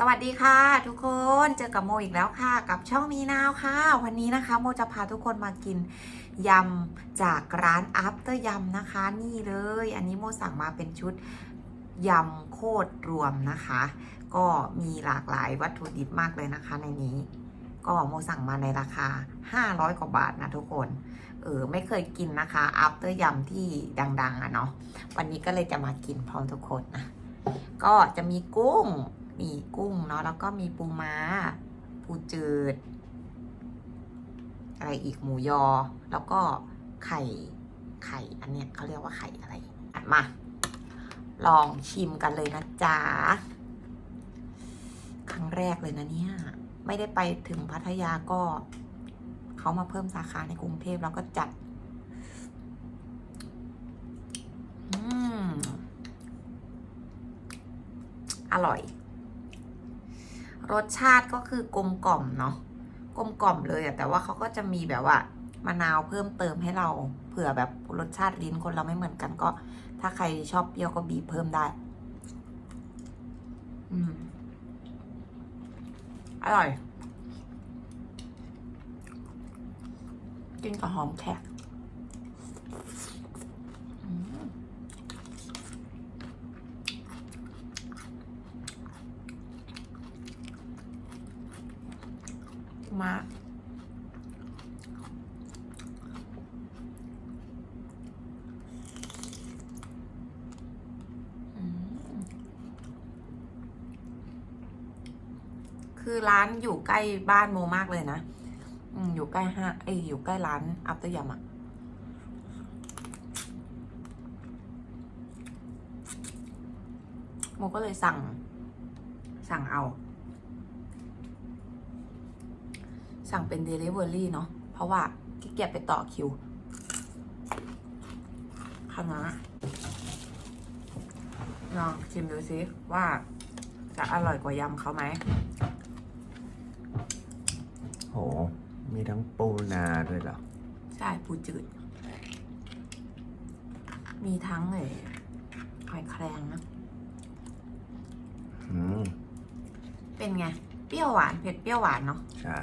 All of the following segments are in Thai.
สวัสดีค่ะ ทุกคนเจอกับโมอีกแล้วค่ะ กับช่องมีนาวค่ะ วันนี้นะคะ โมจะพาทุกคนมากินยำจากร้าน After ยำนะคะ นี่เลย อันนี้โมสั่งมาเป็นชุดยำโคตรรวมนะคะ ก็มีหลากหลายวัตถุดิบมากเลยนะคะ ในนี้ ก็โมสั่งมาในราคา 500 กว่าบาทนะทุกคนเออไม่เคยกินนะคะ After ยำที่ดัง ๆอะเนาะวันนี้ก็เลยจะมากินพร้อมทุกคนนะก็จะมีกุ้ง มีกุ้งเนาะแล้วก็มีปูม้า ปูจืด อะไรอีกหมูยอ แล้วก็ไข่ไข่อันเนี้ยเขาเรียกว่าไข่อะไรมา ลองชิมกันเลยนะจ๊ะครั้งแรกเลยนะเนี่ย ไม่ได้ไปถึงพัทยาก็เขามาเพิ่มสาขาในกรุงเทพแล้วก็จัดอืมอร่อย รสชาติก็คือกลมกล่อมเนาะกลมกล่อมเลยอะแต่ว่าเขาก็จะมีแบบว่ามะนาวเพิ่มเติมให้เราเผื่อแบบรสชาติลิ้นคนเราไม่เหมือนกันก็ ถ้าใครชอบเปรี้ยวก็บีบเพิ่มได้ อืมอร่อย กินกับหอมแขกอืม มาคือร้านอยู่ใกล้บ้านโมมากเลยนะอืมอยู่ใกล้ห้างเอ้ยอยู่ใกล้ร้านอัปเตอร์ยำอะโมก็เลยสั่ง สั่งเอา สั่งเป็น Delivery เนาะเพราะว่าขี้เกียจไปต่อคิวคณะลองชิมดูซิว่าจะอร่อยกว่ายำเขาไหมโห มีทั้งปูนาด้วยเหรอ ใช่ปูจืด มีทั้งเอยหอยแครงนะอืมเป็นไง เปรี้ยวหวาน เผ็ดเปรี้ยวหวานเนาะ ใช่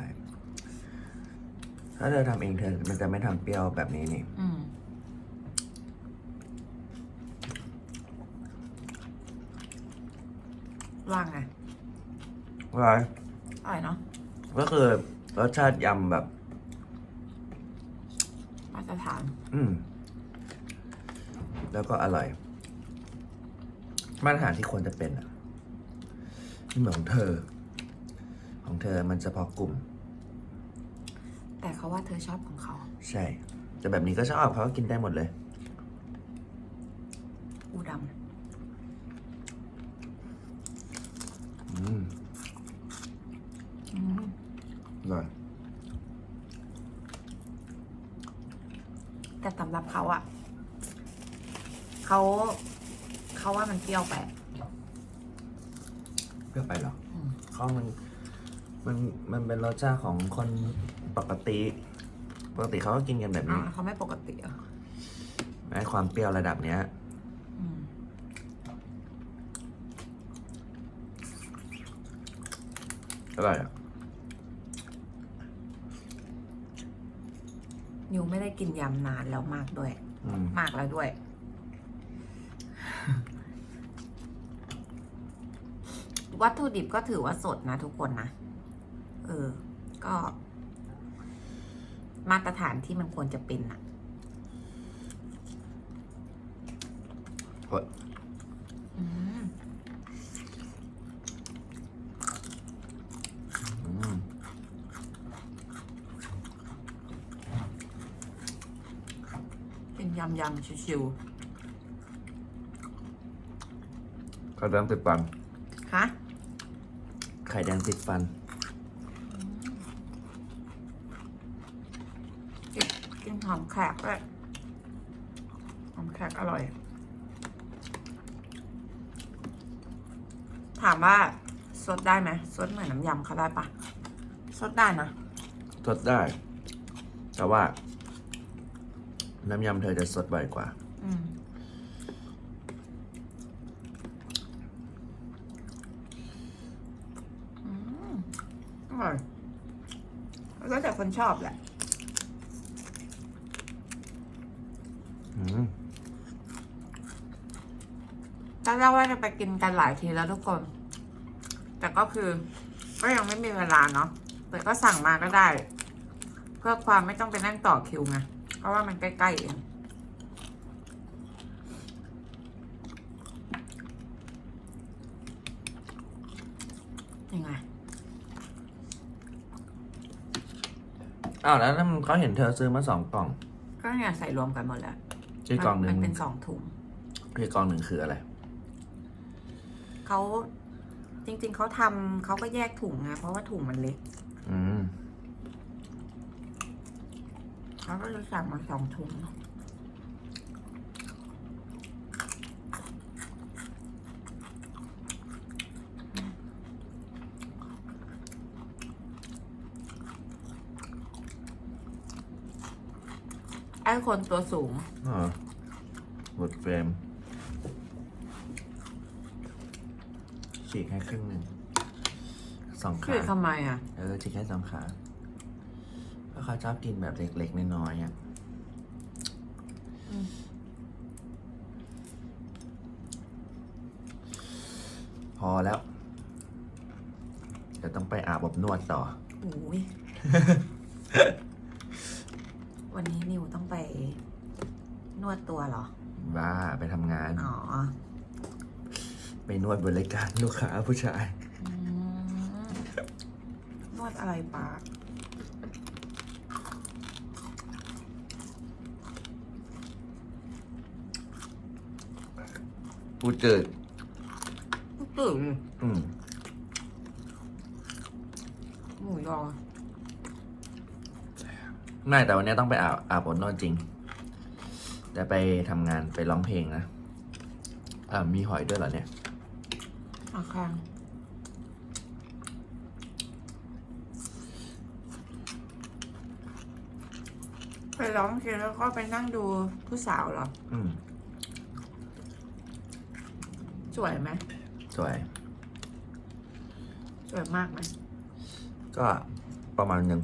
ถ้าเธอทำเองเธอมันจะไม่ทำเปรี้ยวแบบนี้นี่ อืม ว่างไงว่าอร่อยเนาะก็คือรสชาติยำแบบ มาตรฐาน อืม แล้วก็อร่อย มาตรฐานที่ควรจะเป็นอะไม่เหมือนของเธอ ของเธอมันเฉพาะกลุ่ม แต่เขาว่าเธอชอบของเขา ใช่ แต่แบบนี้ก็ชอบเขาก็กินได้หมดเลย อูดอืมำอืมอร่อยแต่สำหรับเขาอะเขาเขาว่ามันเปรี้ยวไปเปรี้ยวไปเหรออืมเขามัน มัน มันเป็นรสชาติของคน ปกติ ปกติเขาก็กินกันแบบอ้าวนี้เขาไม่ปกติเหรอะไอ้ความเปรี้ยวระดับเนี้ย อร่อยอะนิวไม่ได้กินยำนานแล้วมากด้วย อืมมากแล้วด้วย วัตถุดิบก็ถือว่าสดนะทุกคนนะ เออ ก็ มาตรฐานที่มันควรจะเป็นอะโอ้ยอืมอืมเป็นยำยำชิวไข่แดงติดฟัน ๆคะไข่แดงติดฟัน กินกิน หอมแขกด้วยหอมแขกอร่อย ถามว่าสดได้ไหมสดเหมือนน้ำยำเขาได้ปะสดได้นะสดได้ แต่ว่า น้ำยำเธอจะสดบ่อยกว่า อืมร่อยแล้วแต่คนชอบแหละ อืม ถ้าเล่าว่าจะไปกินกันหลายทีแล้วทุกคน แต่ก็คือ ก็ยังไม่มีเวลาเนาะแต่ก็สั่งมาก็ได้ เพื่อความไม่ต้องไปนั่งต่อคิวไง เพราะว่ามันใกล้ๆเองยังไงอ้าวแล้วนั่นเขาเห็นเธอซื้อมาสองกล่องก็เนี่ยใส่รวมกันหมดแล้ว ที่กล่องหนึ่มังนเป็นสองถุง ที่กล่องหนึ่งคืออะไร เขาจริง ๆเขาทำเขาก็แยกถุงไงเพราะว่าถุงมันเล็กอืมเขาก็เลยสั่งมาสองถุงไอ้คนตัวสูงอ๋อหมดเฟรม ฉีกให้ครึ่งหนึ่งสองคืขาอทำไมอะ เออฉีกแค่สองขาเพราะเขาชอบกินแบบเล็กๆน้อยๆอะอืมพอแล้วจะต้องไปอาบอบนวดต่อโอ้ย วันนี้นิวต้องไปนวดตัวเหรอ ว่าไปทำงาน อ๋อ ไปนวดบริการลูกค้าผู้ชายอืมนวดอะไรปะพูดเกิดตื่นอืมหมูยอไม่แต่วันนี้ต้องไปอาบอาบอบนวดจริง แต่ไปทำงานไปร้องเพลงนะอ่ามีหอยด้วยเหรอเนี่ย อาคางไปร้องเพลงแล้วก็ไปนั่งดูผู้สาวเหรอ อืมสวยไหมสวย สวยมากไหมก็ประมาณหนึ่ง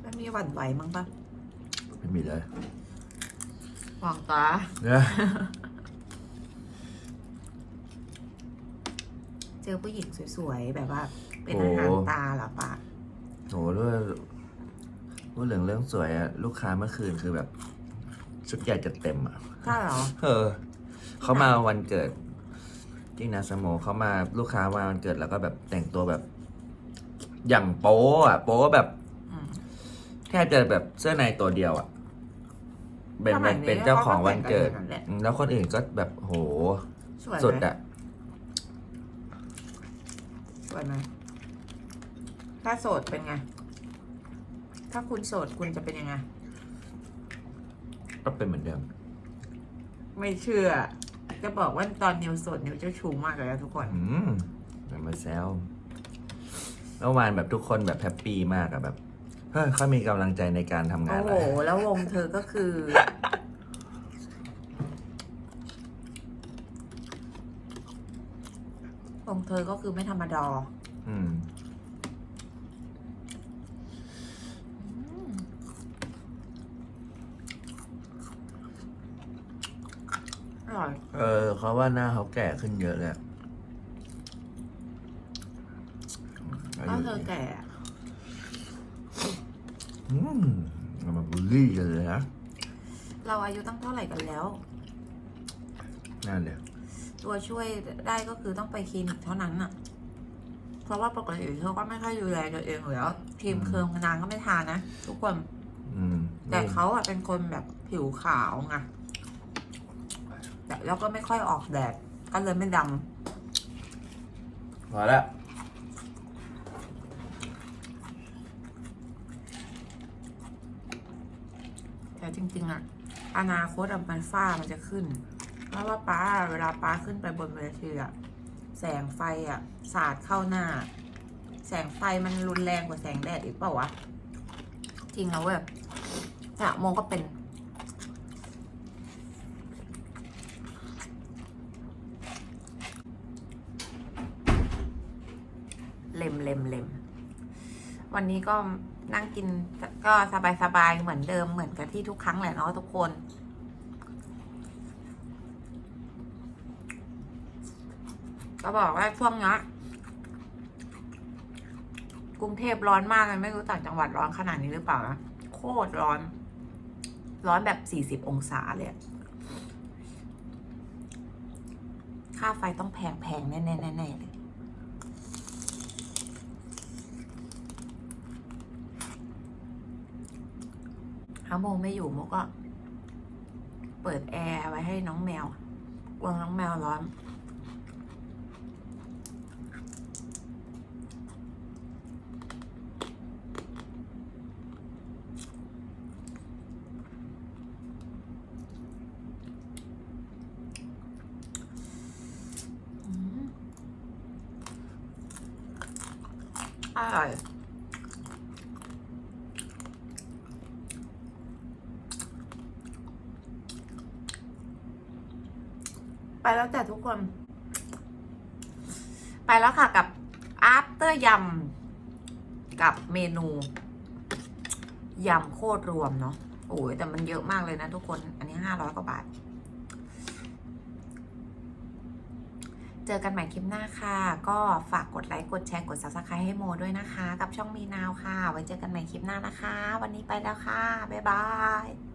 แล้วมีหวั่นไหวมั้งปะไม่มีเลย หวังตา เนี่ยเจอผู้หญิงสวยๆ แบบว่า เป็นอาหารตาเหรอปะโหเรื่องพูดเรื่องเรื่องสวยอะลูกค้าเมื่อคืนคือแบบ ชุดใหญ่จะเต็มอะใช่เหรอ เออเขามาวันเกิดที่นาสโมเขามาลูกค้ามาวันเกิดแล้วก็แบบแต่งตัวแบบ อย่างโป๊อะโป๊แบบ อืม แทบจะแบบเสื้อในตัวเดียวอะ เป็นสมัยนี้เป็นเจ้าของวันเกิดเขาก็แต่งกันอย่างนั้นแหละอืมแล้วคนอื่นก็แบบโหสวยสุดไหมอะสวยไหมถ้าโสดเป็นไง ถ้าคุณโสดคุณจะเป็นยังไง ก็เป็นเหมือนเดิมไม่เชื่อ จะบอกว่าตอนนิวโสดนิวเจ้าชูมากเลยนะทุกคน อืมอย่ามาแซวเมื่อวานแบบทุกคนแบบแฮปปี้มากอะแบบ เฮ้ยเขามีกำลังใจในการทำงาโอ้นโห แล้วแล้ววงเธอก็คือ วงเธอก็คือไม่ธรรมดาอืม อร่อย เออเขาว่าหน้าเขาแก่ขึ้นเยอะเลยอะก็เธอแก่ อืมเอามาบูลลี่กันเลยนะเราอายุตั้งเท่าไหร่กันแล้ว นั่นเลยตัวช่วยได้ก็คือต้องไปคลินิกเท่านั้นน่ะ เพราะว่าปกติเธอก็ไม่ค่อยดูแลตัวเองอยู่แล้วครีมเคิร์มนางก็ไม่ทานนะทุกคน อืมแต่เขาอะเป็นคนแบบผิวขาวไงแต่แล้วก็ไม่ค่อยออกแดดก็เลยไม่ดพอแล้ว แต่จริง ๆอะอนาคตอะมันฝ้ามันจะขึ้น เพราะว่าป้าเวลาป้าขึ้นไปบนเวทีอะแสงไฟอะสาดเข้าหน้า แสงไฟมันรุนแรงกว่าแสงแดดอีกเปล่าวะจริงแล้วเว้ยอะโมก็เป็นเล็มเล็มเล็มวันนี้ก็ นั่งกินก็สบายสบายๆเหมือนเดิมเหมือนกับที่ทุกครั้งแหละเนาะทุกคน ก็บอกว่าช่วงนี้กรุงเทพร้อนมากเลยไม่รู้ต่างจังหวัดร้อนขนาดนี้หรือเปล่านะโคตรร้อน ร้อนแบบสี่สิบองศาเลยค่าไฟต้องแพงแพงๆแน่ๆแน่ๆเลย ถ้าโมไม่อยู่โมก็ เปิดแอร์ไว้ให้น้องแมวกลัวน้องแมวร้อน อร่อย แล้วจ้ะทุกคน ไปแล้วค่ะกับ after ยำกับเมนูยำโคตรรวมเนาะโอ้ยแต่มันเยอะมากเลยนะทุกคน อันนี้ห้าร้อยกว่าบาท เจอกันใหม่คลิปหน้าค่ะ ก็ฝากกดไลค์ กดแชร์ กด subscribe ให้โมด้วยนะคะ กับช่องมีนาวค่ะ ไว้เจอกันใหม่คลิปหน้านะคะ วันนี้ไปแล้วค่ะ บ๊ายบาย